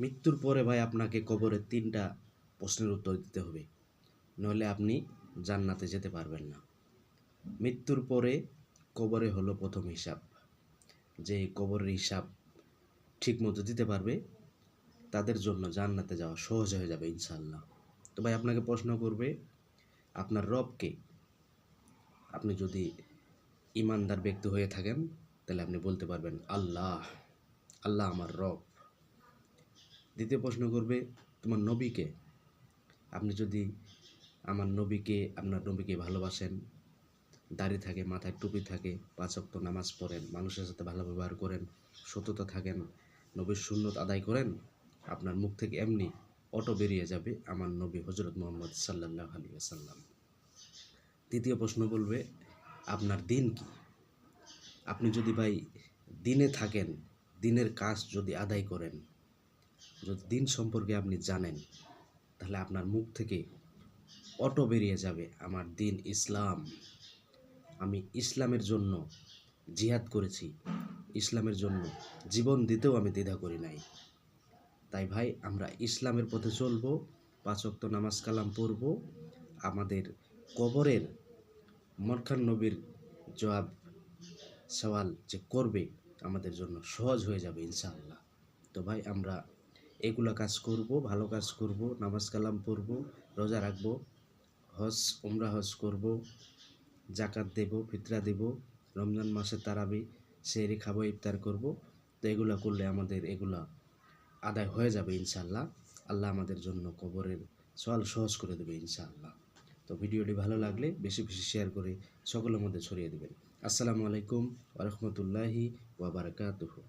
মৃত্যুর পরে ভাই আপনাকে কবরের তিনটা প্রশ্নের উত্তর দিতে হবে। নইলে আপনি জান্নাতে যেতে পারবেন না। মৃত্যুর পরে কবরে হলো প্রথম হিসাব। যে কবরের হিসাব ঠিক মতো দিতে পারবে, তাদের জন্য জান্নাতে যাওয়া সহজ হয়ে যাবে ইনশাল্লাহ তো ভাই আপনাকে প্রশ্ন করবে, আপনার রবকে আপনি যদি ইমানদার ব্যক্তি হয়ে থাকেন, তাহলে আপনি বলতে পারবেন, আল্লাহ আল্লাহ আমার রব। দ্বিতীয় প্রশ্ন করবে, তোমার নবীকে। আপনি যদি আমার নবীকে, আপনার নবীকে ভালোবাসেন, দাড়ি থাকে, মাথায় টুপি থাকে, পাঁচ ওয়াক্ত নামাজ পড়েন, মানুষের সাথে ভালো ব্যবহার করেন, সততা থাকেন, নবীর সুন্নত আদায় করেন, আপনার মুখ থেকে এমনি অটো বেরিয়ে যাবে আমার নবী হজরত মোহাম্মদ সাল্লাহ আলী সাল্লাম তৃতীয় প্রশ্ন বলবে, আপনার দিন কি? আপনি যদি ভাই দিনে থাকেন, দিনের কাজ যদি আদায় করেন যদি দিন সম্পর্কে আপনি জানেন, তাহলে আপনার মুখ থেকে অটো বেরিয়ে যাবে, আমার দিন ইসলাম। আমি ইসলামের জন্য জিহাদ করেছি। ইসলামের জন্য জীবন দিতেও আমি দ্বিধা করি নাই। তাই ভাই, আমরা ইসলামের পথে চলবো, পাঁচ ওয়াক্ত নামাজ কালাম পড়ব। আমাদের কবরের মরখান নবীর জবাব, সওয়াল যে করবে, আমাদের জন্য সহজ হয়ে যাবে ইনশাআল্লাহ। তো ভাই, আমরা এগুলো কাজ করব, ভালো কাজ করব, নামাজ কালাম পড়ব, রোজা রাখব, হজ, উমরা হজ করব জাকাত দেব, ফিতরা দেব, রমজান মাসে তারাবি, সেহরি খাব, ইফতার করব। তো এগুলো করলে আমাদের এগুলা আদায় হয়ে যাবে ইনশাল্লাহ আল্লাহ আমাদের জন্য কবরের সওয়াল সহজ করে দেবে ইনশাআল্লাহ। তো ভিডিওটি ভালো লাগলে বেশি বেশি শেয়ার করে সকলের মধ্যে ছড়িয়ে দেবেন। আসসালামু আলাইকুম ওরহমতুল্লাহি ওয়াবারাকাতুহু